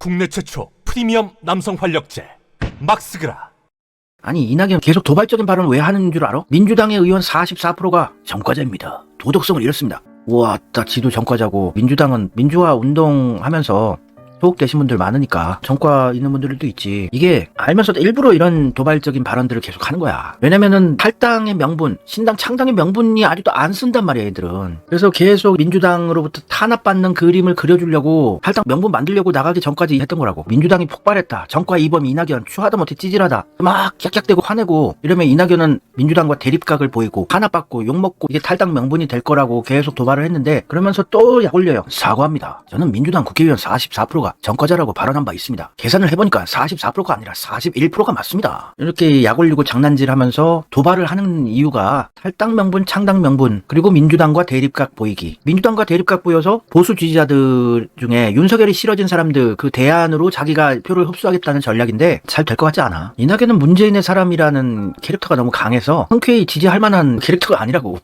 국내 최초 프리미엄 남성 활력제 막스그라 아니 이낙연 계속 도발적인 발언을 왜 하는 줄 알아? 민주당의 의원 44%가 전과자입니다. 도덕성을 잃었습니다. 우와, 딱 지도 전과자고 민주당은 민주화 운동하면서 소속되신 분들 많으니까 전과 있는 분들도 있지. 이게 알면서도 일부러 이런 도발적인 발언들을 계속 하는 거야. 왜냐면은 탈당의 명분, 신당 창당의 명분이 아직도 안 쓴단 말이야, 얘들은. 그래서 계속 민주당으로부터 탄압받는 그림을 그려주려고 탈당 명분 만들려고 나가기 전까지 했던 거라고. 민주당이 폭발했다. 전과 이범 이낙연 추하다 못해 찌질하다. 막 깍깍대고 화내고 이러면 이낙연은 민주당과 대립각을 보이고 탄압받고 욕먹고 이게 탈당 명분이 될 거라고 계속 도발을 했는데 그러면서 또약 올려요. 사과합니다. 저는 민주당 국회의원 44%가 전과자라고 발언한 바 있습니다. 계산을 해보니까 44%가 아니라 41%가 맞습니다. 이렇게 약 올리고 장난질하면서 도발을 하는 이유가 탈당 명분, 창당 명분 그리고 민주당과 대립각 보이기. 민주당과 대립각 보여서 보수 지지자들 중에 윤석열이 싫어진 사람들 그 대안으로 자기가 표를 흡수하겠다는 전략인데 잘 될 것 같지 않아. 이낙연은 문재인의 사람이라는 캐릭터가 너무 강해서 흔쾌히 지지할 만한 캐릭터가 아니라고.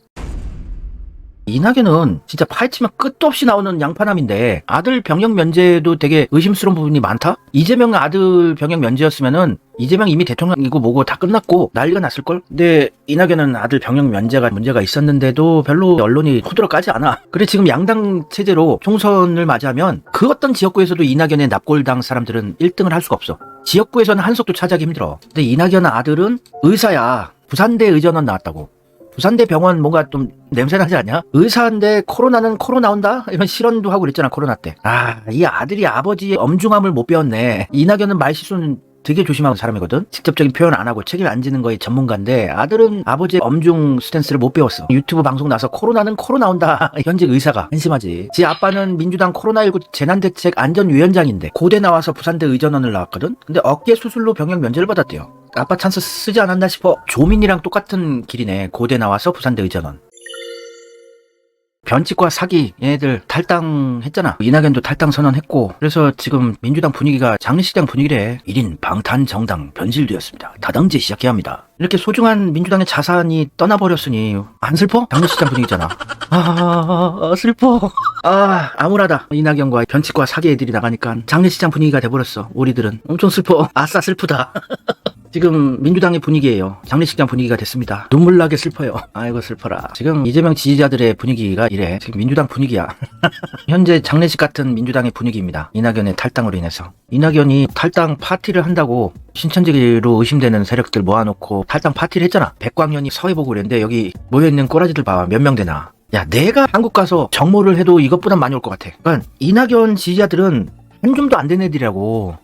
이낙연은 진짜 파헤치면 끝도 없이 나오는 양파남인데 아들 병역 면제도 되게 의심스러운 부분이 많다? 이재명 아들 병역 면제였으면은 이재명 이미 대통령이고 뭐고 다 끝났고 난리가 났을걸? 근데 이낙연은 아들 병역 면제가 문제가 있었는데도 별로 언론이 호들어 까지 않아. 그래 지금 양당 체제로 총선을 맞이하면 그 어떤 지역구에서도 이낙연의 납골당 사람들은 1등을 할 수가 없어. 지역구에서는 한석도 차지하기 힘들어. 근데 이낙연 아들은 의사야. 부산대 의전원 나왔다고. 부산대 병원 뭔가 좀 냄새 나지 않냐? 의사인데 코로나는 코로 나 온다? 이런 실언도 하고 그랬잖아, 코로나 때. 아, 이 아들이 아버지의 엄중함을 못 배웠네. 이낙연은 말실수는 되게 조심하는 사람이거든? 직접적인 표현 안 하고 책을 안 지는 거에 전문가인데 아들은 아버지의 엄중 스탠스를 못 배웠어. 유튜브 방송 나서 코로나는 코로 나온다. 현직 의사가 한심하지. 지 아빠는 민주당 코로나19 재난대책 안전위원장인데 고대 나와서 부산대 의전원을 나왔거든? 근데 어깨 수술로 병역 면제를 받았대요. 아빠 찬스 쓰지 않았나 싶어. 조민이랑 똑같은 길이네. 고대 나와서 부산대 의전원. 변칙과 사기 얘네들 탈당했잖아. 이낙연도 탈당 선언했고 그래서 지금 민주당 분위기가 장례식장 분위기래. 1인 방탄 정당 변질되었습니다. 다당제 시작해야 합니다. 이렇게 소중한 민주당의 자산이 떠나버렸으니 안 슬퍼? 장례식장 분위기잖아. 아 슬퍼. 아 암울하다. 이낙연과 변칙과 사기 애들이 나가니까 장례식장 분위기가 돼버렸어. 우리들은 엄청 슬퍼. 아싸 슬프다. 지금 민주당의 분위기예요. 장례식장 분위기가 됐습니다. 눈물 나게 슬퍼요. 아이고 슬퍼라. 지금 이재명 지지자들의 분위기가 이래. 지금 민주당 분위기야. 현재 장례식 같은 민주당의 분위기입니다. 이낙연의 탈당으로 인해서. 이낙연이 탈당 파티를 한다고 신천지로 의심되는 세력들 모아놓고 탈당 파티를 했잖아. 백광년이 서해 보고 그랬는데 여기 모여있는 꼬라지들 봐. 몇 명 되나. 야, 내가 한국 가서 정모를 해도 이것보단 많이 올 것 같아. 그러니까 이낙연 지지자들은 한 줌도 안 된 애들이라고.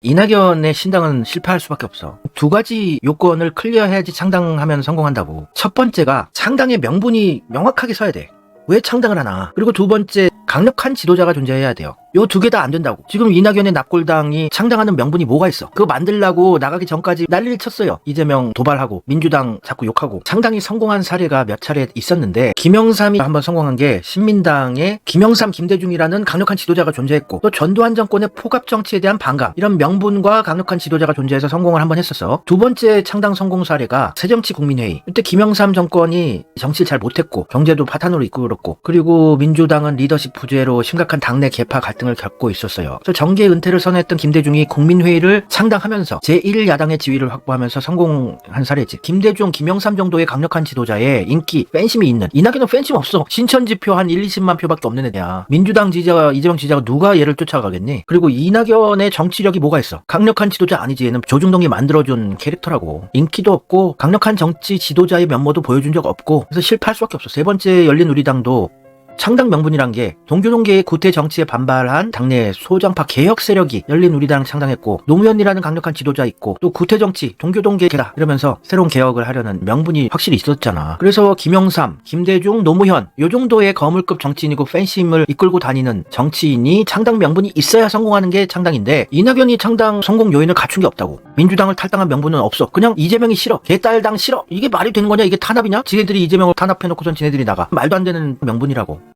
이낙연의 신당은 실패할 수밖에 없어. 두 가지 요건을 클리어해야지 창당하면 성공한다고. 첫 번째가 창당의 명분이 명확하게 서야 돼. 왜 창당을 하나? 그리고 두 번째, 강력한 지도자가 존재해야 돼요. 요 두 개 다 안 된다고. 지금 이낙연의 납골당이 창당하는 명분이 뭐가 있어? 그거 만들라고 나가기 전까지 난리를 쳤어요. 이재명 도발하고 민주당 자꾸 욕하고 창당이 성공한 사례가 몇 차례 있었는데 김영삼이 한번 성공한 게 신민당의 김영삼 김대중이라는 강력한 지도자가 존재했고 또 전두환 정권의 포갑 정치에 대한 반감 이런 명분과 강력한 지도자가 존재해서 성공을 한번 했었어. 두 번째 창당 성공 사례가 새정치 국민회의. 이때 김영삼 정권이 정치를 잘 못했고 경제도 파탄으로 이끌었고 그리고 민주당은 리더십 부재로 심각한 당내 개파 갈등을 겪고 있었어요. 그래서 정계 은퇴를 선언했던 김대중이 국민회의를 창당하면서 제1야당의 지위를 확보하면서 성공한 사례지. 김대중, 김영삼 정도의 강력한 지도자의 인기, 팬심이 있는 이낙연은 팬심 없어. 신천지표 한 1, 20만 표밖에 없는 애야. 민주당 지지자가 이재명 지지자가 누가 얘를 쫓아가겠니? 그리고 이낙연의 정치력이 뭐가 있어? 강력한 지도자 아니지. 얘는 조중동이 만들어준 캐릭터라고. 인기도 없고 강력한 정치 지도자의 면모도 보여준 적 없고 그래서 실패할 수밖에 없어. 세 번째 열린 우리당도 창당 명분이란 게 동교동계의 구태 정치에 반발한 당내 소장파 개혁 세력이 열린 우리당 창당했고 노무현이라는 강력한 지도자 있고 또 구태 정치 동교동계다 이러면서 새로운 개혁을 하려는 명분이 확실히 있었잖아. 그래서 김영삼, 김대중, 노무현 요 정도의 거물급 정치인이고 팬심을 이끌고 다니는 정치인이 창당 명분이 있어야 성공하는 게 창당인데 이낙연이 창당 성공 요인을 갖춘 게 없다고. 민주당을 탈당한 명분은 없어. 그냥 이재명이 싫어. 개딸당 싫어. 이게 말이 되는 거냐? 이게 탄압이냐? 지네들이 이재명을 탄압해놓고선 지네들이 나가. 말도 안 되는 명분이라고.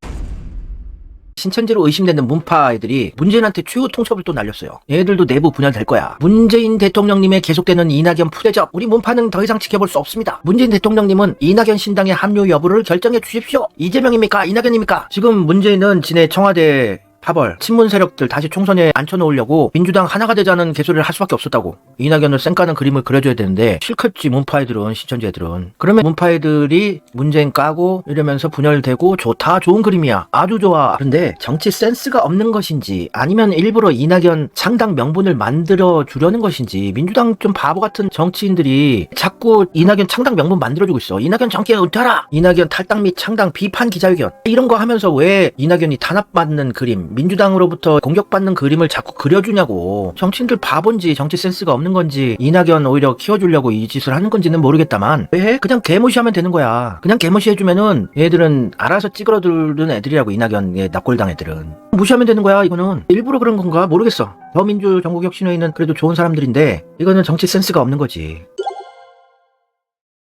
신천지로 의심되는 문파 애들이 문재인한테 최후 통첩을 또 날렸어요. 얘들도 내부 분열될 거야. 문재인 대통령님의 계속되는 이낙연 푸대접. 우리 문파는 더 이상 지켜볼 수 없습니다. 문재인 대통령님은 이낙연 신당의 합류 여부를 결정해 주십시오. 이재명입니까? 이낙연입니까? 지금 문재인은 지내 청와대 파벌, 친문 세력들 다시 총선에 앉혀놓으려고 민주당 하나가 되자는 개소리를 할 수밖에 없었다고. 이낙연을 쌩까는 그림을 그려줘야 되는데 실컷지 문파애들은 신천지애들은. 그러면 문파애들이 문재인 까고 이러면서 분열되고 좋다 좋은 그림이야 아주 좋아. 그런데 정치 센스가 없는 것인지 아니면 일부러 이낙연 창당 명분을 만들어 주려는 것인지 민주당 좀 바보 같은 정치인들이 자꾸 이낙연 창당 명분 만들어주고 있어. 이낙연 정계 은퇴하라. 이낙연 탈당 및 창당 비판 기자회견 이런 거 하면서 왜 이낙연이 탄압받는 그림, 민주당으로부터 공격받는 그림을 자꾸 그려주냐고. 정치인들 바본지 정치 센스가 없는 건지 이낙연 오히려 키워주려고 이 짓을 하는 건지는 모르겠다만 왜 그냥 개무시하면 되는 거야. 그냥 개무시해주면은 얘들은 알아서 찌그러들는 애들이라고 이낙연의 납골당 애들은 무시하면 되는 거야. 이거는 일부러 그런 건가 모르겠어. 더민주 전국혁신회의는 그래도 좋은 사람들인데 이거는 정치 센스가 없는 거지.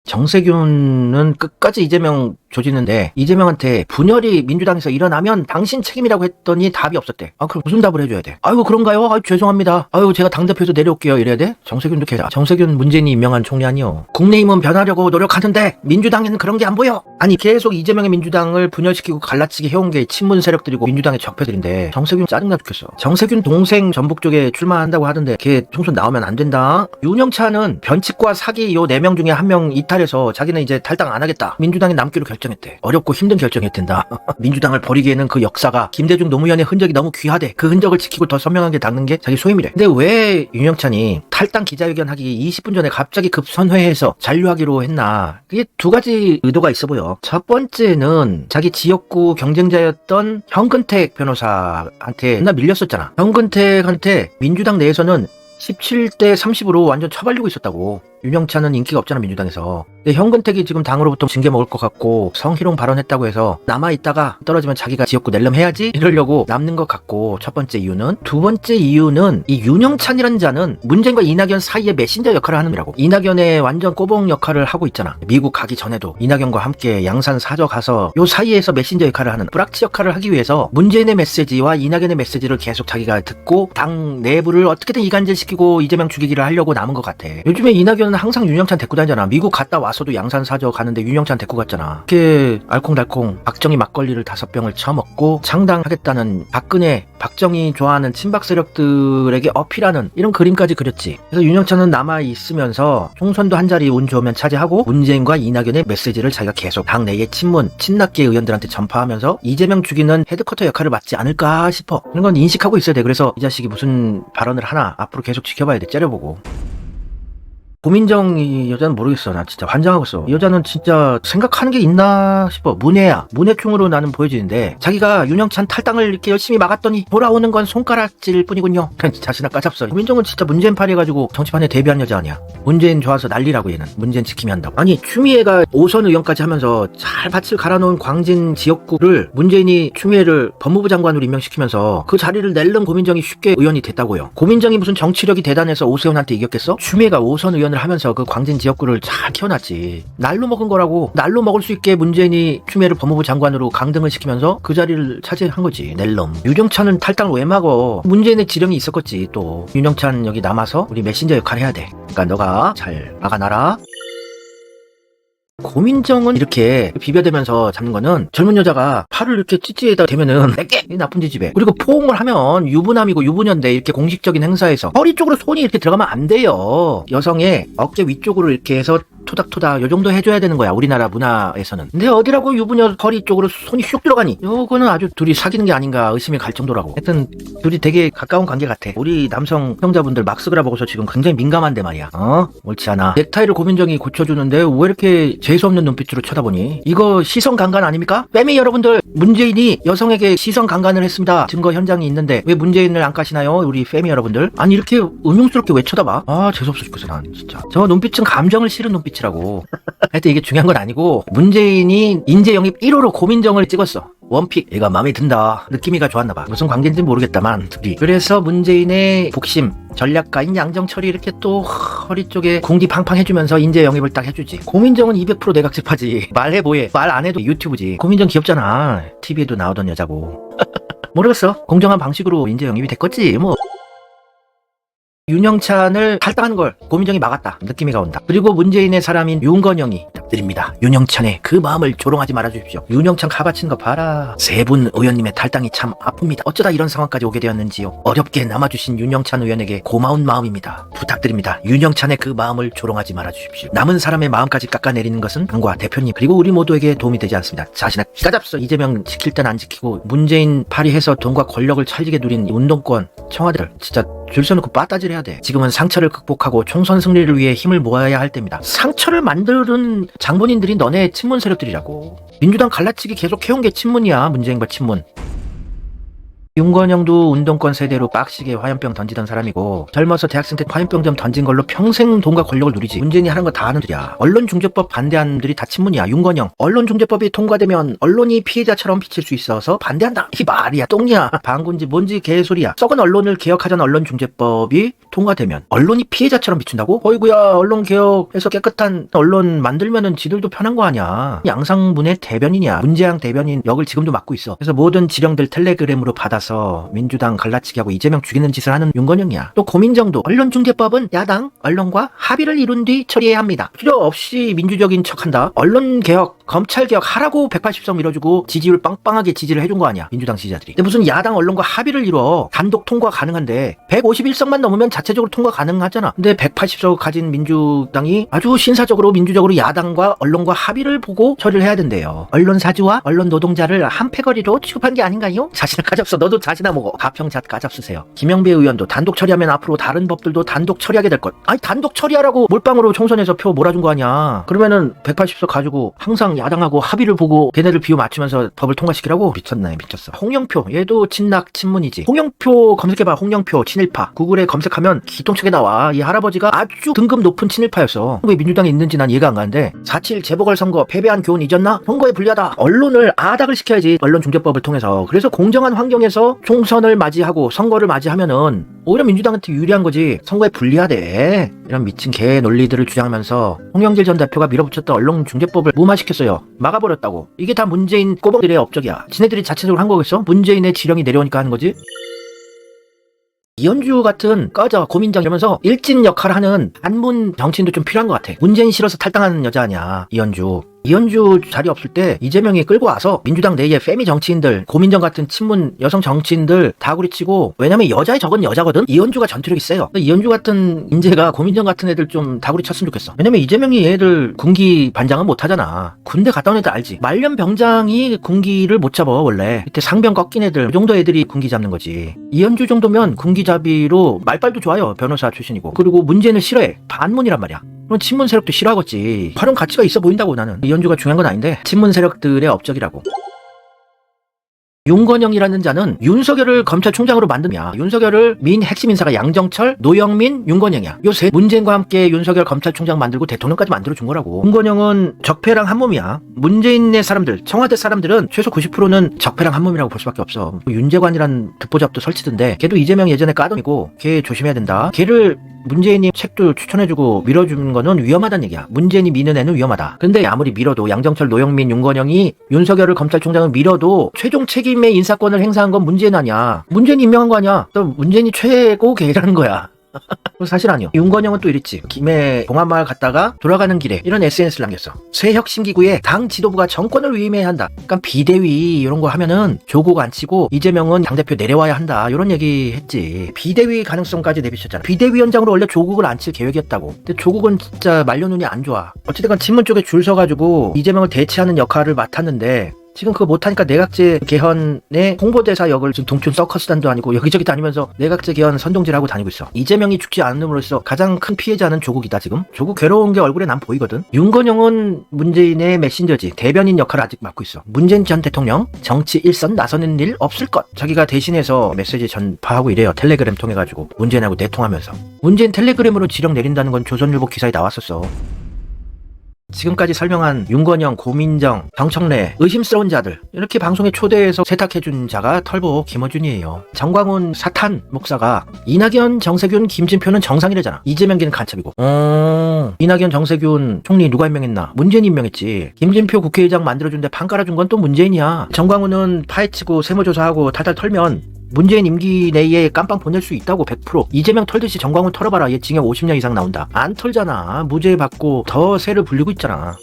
정세균은 끝까지 이재명 조지는데 이재명한테 분열이 민주당에서 일어나면 당신 책임이라고 했더니 답이 없었대. 아 그럼 무슨 답을 해줘야 돼? 아이고 그런가요? 아유 죄송합니다. 아유 제가 당대표에서 내려올게요 이래야 돼? 정세균도 계좌. 정세균 문재인이 임명한 총리 아니요. 국내임은 변하려고 노력하는데 민주당에는 그런 게 안 보여. 아니 계속 이재명의 민주당을 분열시키고 갈라치기 해온 게 친문 세력들이고 민주당의 적폐들인데 정세균 짜증나 죽겠어. 정세균 동생 전북 쪽에 출마한다고 하던데 걔 총선 나오면 안 된다. 윤영차는 변칙과 사기 요 네 명 중에 한 명 이탈해서 자기는 이제 탈당 안 하겠다. 민주당에 남기로 결 정했대. 어렵고 힘든 결정했댄다. 민주당을 버리기에는 그 역사가 김대중 노무현의 흔적이 너무 귀하대. 그 흔적을 지키고 더 선명하게 닦는 게 자기 소임이래. 근데 왜 윤영찬이 탈당 기자회견 하기 20분 전에 갑자기 급선회해서 잔류하기로 했나? 그게 두 가지 의도가 있어 보여. 첫 번째는 자기 지역구 경쟁자였던 현근택 변호사한테 맨날 밀렸었잖아. 현근택한테 민주당 내에서는 17대 30으로 완전 처발리고 있었다고. 윤영찬은 인기가 없잖아 민주당에서. 근데 현근택이 지금 당으로부터 징계 먹을 것 같고 성희롱 발언했다고 해서 남아 있다가 떨어지면 자기가 지역구 낼름 해야지 이러려고 남는 것 같고 첫 번째 이유는 두 번째 이유는 이 윤영찬이라는 자는 문재인과 이낙연 사이에 메신저 역할을 하는 거라고. 이낙연의 완전 꼬봉 역할을 하고 있잖아. 미국 가기 전에도 이낙연과 함께 양산 사저 가서 요 사이에서 메신저 역할을 하는 뿌락치 역할을 하기 위해서 문재인의 메시지와 이낙연의 메시지를 계속 자기가 듣고 당 내부를 어떻게든 이간질시키 고 이재명 죽이기를 하려고 남은 것 같아. 요즘에 이낙연은 항상 윤영찬 데리고 다니잖아. 미국 갔다 와서도 양산 사저 가는데 윤영찬 데리고 갔잖아. 이렇게 알콩달콩 박정희 막걸리를 다섯 병을 처먹고 창당하겠다는 박근혜, 박정희 좋아하는 친박 세력들에게 어필하는 이런 그림까지 그렸지. 그래서 윤영찬은 남아 있으면서 총선도 한 자리 운 좋으면 차지하고 문재인과 이낙연의 메시지를 자기가 계속 당 내의 친문, 친낙계 의원들한테 전파하면서 이재명 죽이는 헤드쿼터 역할을 맡지 않을까 싶어. 이런 건 인식하고 있어야 돼. 그래서 이 자식이 무슨 발언을 하나 앞으로 계속 지켜봐야 돼. 째려보고. 고민정 이 여자는 모르겠어. 나 진짜 환장하고 있어. 이 여자는 진짜 생각하는 게 있나 싶어. 문해야. 문해충으로 나는 보여지는데 자기가 윤영찬 탈당을 이렇게 열심히 막았더니 돌아오는 건 손가락질 뿐이군요. 자신아 까잡서. 고민정은 진짜 문재인 팔이 해가지고 정치판에 데뷔한 여자 아니야. 문재인 좋아서 난리라고 얘는. 문재인 지키면 한다고. 아니 추미애가 오선 의원까지 하면서 잘 밭을 갈아놓은 광진 지역구를 문재인이 추미애를 법무부 장관으로 임명시키면서 그 자리를 낼름 고민정이 쉽게 의원이 됐다고요. 고민정이 무슨 정치력이 대단해서 오세훈한테 이겼겠어? 추미애가 오선 의원 을 하면서 그 광진 지역구를 잘 키워놨지. 날로 먹은 거라고. 날로 먹을 수 있게 문재인이 추미애를 법무부 장관으로 강등을 시키면서 그 자리를 차지한 거지. 낼름. 유정찬은 탈당을 왜 막어? 문재인의 지령이 있었겠지 또. 윤영찬 여기 남아서 우리 메신저 역할 해야 돼. 그러니까 너가 잘 막아놔라. 고민정은 이렇게 비벼대면서 잡는 거는 젊은 여자가 팔을 이렇게 찌찌에다 대면은 내게 이 나쁜 지집에 그리고 포옹을 하면 유부남이고 유부녀인데 이렇게 공식적인 행사에서 허리 쪽으로 손이 이렇게 들어가면 안 돼요. 여성의 어깨 위쪽으로 이렇게 해서 토닥토닥 요 정도 해줘야 되는 거야 우리나라 문화에서는. 근데 어디라고 유부녀 허리 쪽으로 손이 슉 들어가니? 요거는 아주 둘이 사귀는 게 아닌가 의심이 갈 정도라고. 하여튼 둘이 되게 가까운 관계 같아. 우리 남성 형자분들 막스그라 보고서 지금 굉장히 민감한데 말이야. 어? 옳지 않아. 넥타이를 고민정이 고쳐주는데 왜 이렇게 재수없는 눈빛으로 쳐다보니? 이거 시선 강간 아닙니까? 빼미 여러분들 문재인이 여성에게 시선 강간을 했습니다. 증거 현장이 있는데 왜 문재인을 안 까시나요 우리 페미 여러분들? 아니 이렇게 음흉스럽게 왜 쳐다봐? 아 재수없어 죽겠어 난 진짜. 저 눈빛은 감정을 실은 눈빛 이라고 하여튼 이게 중요한 건 아니고 문재인이 인재 영입 1호로 고민정을 찍었어 원픽 얘가 마음에 든다 느낌이가 좋았나 봐 무슨 관계인지 모르겠다만 둘이 그래서 문재인의 복심 전략가인 양정철이 이렇게 또 허리 쪽에 궁디 팡팡 해주면서 인재 영입을 딱 해주지 고민정은 200% 내각집하지 말해 뭐해 말 안 해도 유튜브지 고민정 귀엽잖아 TV에도 나오던 여자고 모르겠어 공정한 방식으로 인재 영입이 됐겠지 뭐 윤영찬을 탈당하는 걸 고민정이 막았다. 느낌이 가 온다. 그리고 문재인의 사람인 윤건영이 드립니다. 윤영찬의 그 마음을 조롱하지 말아주십시오. 윤영찬 가바치는 거 봐라. 세 분 의원님의 탈당이 참 아픕니다. 어쩌다 이런 상황까지 오게 되었는지요. 어렵게 남아주신 윤영찬 의원에게 고마운 마음입니다. 부탁드립니다. 윤영찬의 그 마음을 조롱하지 말아주십시오. 남은 사람의 마음까지 깎아내리는 것은 당과 대표님 그리고 우리 모두에게 도움이 되지 않습니다. 자신의 까잡서 이재명 지킬 땐 안 지키고 문재인 파리해서 돈과 권력을 찰지게 누린 운동권 청와대를 진짜 줄 서놓고 빠따질 해야 돼. 지금은 상처를 극복하고 총선 승리를 위해 힘을 모아야 할 때입니다. 상처를 만드는 장본인들이 너네 친문 세력들이라고. 민주당 갈라치기 계속 해온 게 친문이야. 문재인과 친문. 윤건영도 운동권 세대로 빡시게 화염병 던지던 사람이고 젊어서 대학생 때 화염병 좀 던진 걸로 평생 돈과 권력을 누리지. 문재인이 하는 거다 하는 들이야. 언론중재법 반대하는 들이 다 친문이야 윤건영 언론중재법이 통과되면 언론이 피해자처럼 비칠 수 있어서 반대한다. 이 말이야 똥이야. 방군지 뭔지 개소리야. 썩은 언론을 개혁하자는 언론중재법이 통과되면 언론이 피해자처럼 비춘다고? 어이구야 언론 개혁해서 깨끗한 언론 만들면은 지들도 편한 거 아니야. 양상문의 대변인이야. 문재양 대변인 역을 지금도 맡고 있어. 그래서 모든 지령들 텔레그램으로 받아서 민주당 갈라치기 하고 이재명 죽이는 짓을 하는 윤건영이야. 또 고민정도. 언론중재법은 야당 언론과 합의를 이룬 뒤 처리해야 합니다. 필요 없이 민주적인 척한다. 언론 개혁 검찰 개혁 하라고 180석 밀어주고 지지율 빵빵하게 지지를 해준 거 아니야 민주당 지지자들이. 근데 무슨 야당 언론과 합의를 이뤄 단독 통과 가능한데 151석만 넘으면 자체적으로 통과 가능하잖아. 근데 180석 가진 민주당이 아주 신사적으로 민주적으로 야당과 언론과 합의를 보고 처리를 해야 된대요. 언론 사주와 언론 노동자를 한 패거리로 취급한 게 아닌가요? 자신을 까잡서 너도 자신아 먹어. 가평잣 까잡수세요. 김영배 의원도 단독 처리하면 앞으로 다른 법들도 단독 처리하게 될 것. 아니 단독 처리하라고 몰빵으로 총선에서 표 몰아준 거 아니야. 그러면은 180석 가지고 항상 야당하고 합의를 보고 걔네들 비유 맞추면서 법을 통과시키라고? 미쳤나요 미쳤어. 홍영표. 얘도 친낙 친문이지. 홍영표 검색해봐. 홍영표 친일파. 구글에 검색하면 기통책에 나와. 이 할아버지가 아주 등급 높은 친일파였어. 왜 민주당에 있는지 난 이해가 안 가는데. 4.7 재보궐선거 패배한 교훈 잊었나? 선거에 불리하다. 언론을 아닥을 시켜야지. 언론중재법을 통해서. 그래서 공정한 환경에서 총선을 맞이하고 선거를 맞이하면은 오히려 민주당한테 유리한 거지 선거에 불리하대 이런 미친 개 논리들을 주장하면서 홍영길 전 대표가 밀어붙였던 언론중재법을 무마시켰어요 막아버렸다고 이게 다 문재인 꼬박들의 업적이야 지네들이 자체적으로 한 거겠어? 문재인의 지령이 내려오니까 하는 거지 이현주 같은 꺼져 고민정 이러면서 일진 역할을 하는 반문 정치인도 좀 필요한 것 같아. 문재인 싫어서 탈당하는 여자 아니야 이현주. 이현주 자리 없을 때 이재명이 끌고 와서 민주당 내의 페미 정치인들, 고민정 같은 친문 여성 정치인들 다구리치고 왜냐면 여자의 적은 여자거든. 이현주가 전투력이 세요. 이현주 같은 인재가 고민정 같은 애들 좀 다구리 쳤으면 좋겠어. 왜냐면 이재명이 얘들 군기 반장은 못 하잖아. 군대 갔다 온 애들 알지. 말년 병장이 군기를 못 잡아 원래. 이때 상병 꺾인 애들 이 정도 애들이 군기 잡는 거지. 이현주 정도면 군기잡이로 말빨도 좋아요. 변호사 출신이고. 그리고 문재인을 싫어해. 반문이란 말이야. 그럼 친문 세력도 싫어하겠지. 활용 가치가 있어 보인다고 나는. 이현주가 중요한 건 아닌데 친문 세력들의 업적이라고. 윤건영이라는 자는 윤석열을 검찰총장으로 만드냐 윤석열을 민 핵심 인사가 양정철, 노영민, 윤건영이야. 요세 문재인과 함께 윤석열 검찰총장 만들고 대통령까지 만들어준 거라고. 윤건영은 적폐랑 한몸이야. 문재인의 사람들 청와대 사람들은 최소 90%는 적폐랑 한몸이라고 볼 수밖에 없어. 윤재관이란 듣보잡도 설치던데 걔도 이재명 예전에 까던이고 걔 조심해야 된다. 걔를 문재인이 책도 추천해주고 밀어주는 거는 위험하다는 얘기야. 문재인이 미는 애는 위험하다. 근데 아무리 밀어도 양정철, 노영민, 윤건영이 윤석열을 검찰총장을 밀어도 최종 책임 의 인사권을 행사한 건 문재인 아니야. 문재인이 임명한 거 아니야. 또 문재인이 최고 계라는 거야. 사실 아니요. 윤건영은 또 이랬지. 김해 봉화마을 갔다가 돌아가는 길에 이런 SNS를 남겼어. 새 혁신기구에 당 지도부가 정권을 위임해야 한다. 그러니까 비대위 이런 거 하면은 조국 안 치고 이재명은 당대표 내려와야 한다. 이런 얘기 했지. 비대위 가능성까지 내비쳤잖아. 비대위원장으로 원래 조국을 안 칠 계획이었다고. 근데 조국은 진짜 말려눈이 안 좋아. 어찌됐건 친문 쪽에 줄 서가지고 이재명을 대체하는 역할을 맡았는데 지금 그거 못하니까 내각제 개헌의 홍보대사 역을 지금 동춘 서커스단도 아니고 여기저기 다니면서 내각제 개헌 선동질하고 다니고 있어. 이재명이 죽지 않음으로써 가장 큰 피해자는 조국이다 지금. 조국 괴로운 게 얼굴에 난 보이거든. 윤건영은 문재인의 메신저지 대변인 역할을 아직 맡고 있어. 문재인 전 대통령 정치 일선 나서는 일 없을 것. 자기가 대신해서 메시지 전파하고 이래요. 텔레그램 통해 가지고 문재인하고 내통하면서. 문재인 텔레그램으로 지령 내린다는 건 조선일보 기사에 나왔었어. 지금까지 설명한 윤건영, 고민정, 정청래, 의심스러운 자들 이렇게 방송에 초대해서 세탁해준 자가 털보 김어준이에요. 정광훈 사탄 목사가 이낙연, 정세균, 김진표는 정상이래잖아. 이재명기는 간첩이고. 어... 이낙연, 정세균 총리 누가 임명했나? 문재인이 임명했지. 김진표 국회의장 만들어준데 판 깔아준 건 또 문재인이야. 정광훈은 파헤치고 세무조사하고 탈탈 털면 문재인 임기 내에 깜빵 보낼 수 있다고 100% 이재명 털듯이 정광훈 털어봐라. 얘 징역 50년 이상 나온다. 안 털잖아. 무죄 받고 더 세를 불리고 있잖아.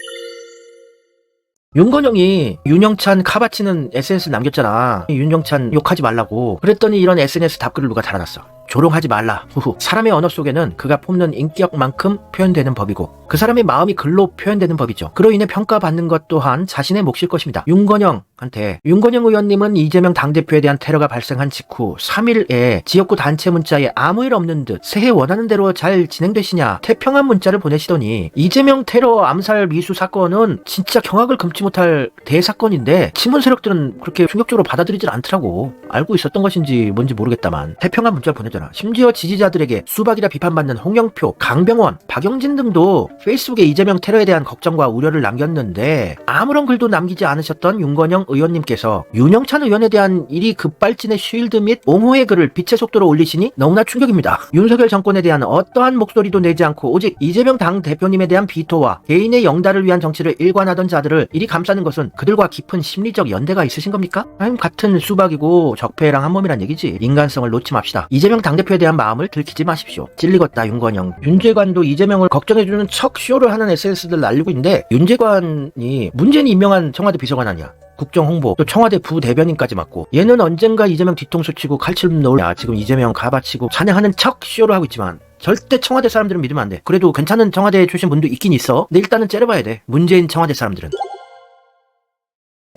윤건영이 윤영찬 카바치는 SNS 남겼잖아. 윤영찬 욕하지 말라고. 그랬더니 이런 SNS 답글을 누가 달아놨어 조롱하지 말라. 후후. 사람의 언어 속에는 그가 뽐는 인격만큼 표현되는 법이고 그 사람의 마음이 글로 표현되는 법이죠. 그로 인해 평가받는 것 또한 자신의 몫일 것입니다. 윤건영한테 윤건영 의원님은 이재명 당대표에 대한 테러가 발생한 직후 3일에 지역구 단체 문자에 아무 일 없는 듯 새해 원하는 대로 잘 진행되시냐 태평한 문자를 보내시더니 이재명 테러 암살 미수 사건은 진짜 경악을 금치 못할 대사건인데 친문 세력들은 그렇게 충격적으로 받아들이질 않더라고. 알고 있었던 것인지 뭔지 모르겠다만 태평한 문자를 보내잖아 심지어 지지자들에게 수박이라 비판받는 홍영표, 강병원, 박영진 등도 페이스북에 이재명 테러에 대한 걱정과 우려를 남겼는데 아무런 글도 남기지 않으셨던 윤건영 의원님께서 윤영찬 의원에 대한 일이 급발진의 쉴드 및 옹호의 글을 빛의 속도로 올리시니 너무나 충격입니다. 윤석열 정권에 대한 어떠한 목소리도 내지 않고 오직 이재명 당 대표님에 대한 비토와 개인의 영달을 위한 정치를 일관하던 자들을 이리 감싸는 것은 그들과 깊은 심리적 연대가 있으신 겁니까? 같은 수박이고 적폐랑 한 몸이란 얘기지. 인간성을 놓지 맙시다. 이재명 당대표에 대한 마음을 들키지 마십시오. 찔리겠다 윤건영. 윤재관도 이재명을 걱정해주는 척 쇼를 하는 SNS들 날리고 있는데 윤재관이 문재인이 임명한 청와대 비서관 아니야. 국정홍보 또 청와대 부대변인까지 맡고 얘는 언젠가 이재명 뒤통수 치고 칼춤 넣을야 지금 이재명 가바치고 찬양하는 척 쇼를 하고 있지만 절대 청와대 사람들은 믿으면 안 돼. 그래도 괜찮은 청와대 출신 분도 있긴 있어. 근데 일단은 째려봐야 돼. 문재인 청와대 사람들은.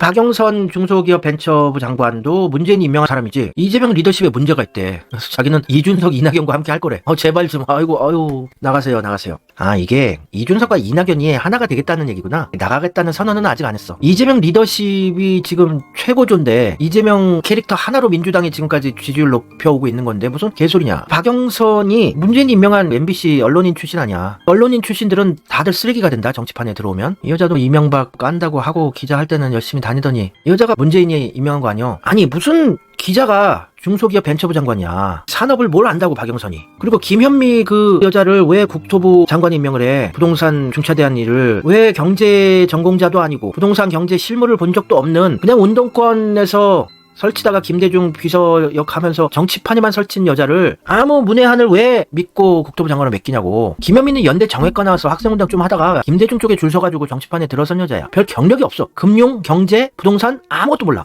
박영선 중소기업 벤처부 장관도 문재인이 임명한 사람이지 이재명 리더십에 문제가 있대. 그래서 자기는 이준석, 이낙연과 함께 할 거래. 어 제발 좀 아이고 아유 나가세요 나가세요. 아 이게 이준석과 이낙연이 하나가 되겠다는 얘기구나. 나가겠다는 선언은 아직 안 했어. 이재명 리더십이 지금 최고조인데 이재명 캐릭터 하나로 민주당이 지금까지 지지율 높여오고 있는 건데 무슨 개소리냐. 박영선이 문재인이 임명한 MBC 언론인 출신 아니야. 언론인 출신들은 다들 쓰레기가 된다 정치판에 들어오면. 이 여자도 이명박 깐다고 하고 기자 할 때는 열심히 다 니더니 이 여자가 문재인이 임명한 거 아니야? 아니 무슨 기자가 중소기업 벤처부 장관이야. 산업을 뭘 안다고 박영선이. 그리고 김현미 그 여자를 왜 국토부 장관 임명을 해? 부동산 중차대한 일을 왜 경제 전공자도 아니고 부동산 경제 실무를 본 적도 없는 그냥 운동권에서 설치다가 김대중 비서역 하면서 정치판에만 설친 여자를 아무 문외한을 왜 믿고 국토부 장관을 맡기냐고. 김현미는 연대 정외과 나와서 학생운동 좀 하다가 김대중 쪽에 줄 서가지고 정치판에 들어선 여자야. 별 경력이 없어. 금융, 경제, 부동산 아무것도 몰라.